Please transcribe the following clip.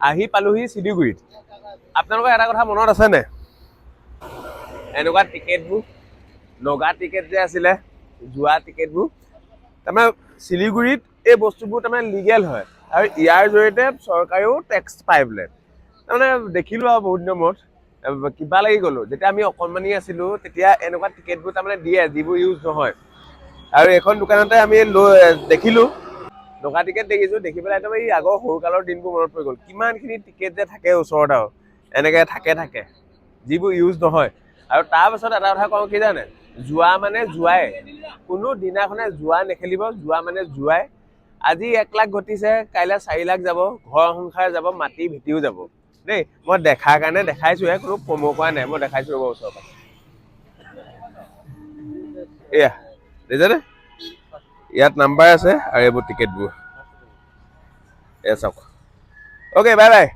আহি পালোহি চিলিগুৰিত। আপোনালোকৰ এটা কথা মনত আছেনে? এনেকুৱা টিকেটবোৰ নগা টিকেট যে আছিলে, যোৱা টিকেটবোৰ তাৰমানে চিলিগুৰিত এই বস্তুবোৰ তাৰমানে লিগেল হয়। আৰু ইয়াৰ জৰিয়তে চৰকাৰেও টেক্স পায় বোলে তাৰমানে দেখিলোঁ আৰু বহুত দিনৰ মূৰত। কিবা লাগি গ'লো। যেতিয়া আমি অকণমানি আছিলোঁ, তেতিয়া এনেকুৱা টিকেটবোৰ তাৰমানে দিয়ে, যিবোৰ ইউজ নহয়। আৰু এখন দোকানতে আমি লৈ, দেখিলোঁ নগা টিকেট দেখিছোঁ দেখি পেলাই একদম এই আগৰ সৰুকালৰ দিনবোৰ মনত পৰি গ'ল। কিমানখিনি টিকেট যে থাকে ওচৰত আৰু এনেকৈ থাকে থাকে যিবোৰ ইউজ নহয়। আৰু তাৰপাছত এটা কথা কওঁ কি জানে? যোৱা মানে যোৱাই। কোনো দিনাখনে যোৱা নেখেলিব যোৱা মানে যোৱাই। আজি এক লাখ ঘটিছে কাইলৈ চাৰি লাখ যাব ঘৰ সংসাৰ যাব মাটি ভেটিও যাব। দেই মই দেখাৰ কাৰণে দেখাইছোহে কোনো প্ৰমো কৰা নাই মই দেখাইছো ৰ'ব ওচৰৰ পৰা। এয়া দেখিছেনে? ইয়াত নাম্বাৰ আছে আৰু এইবোৰ টিকেটবোৰ এয়া চাওক অ'কে বাই বাই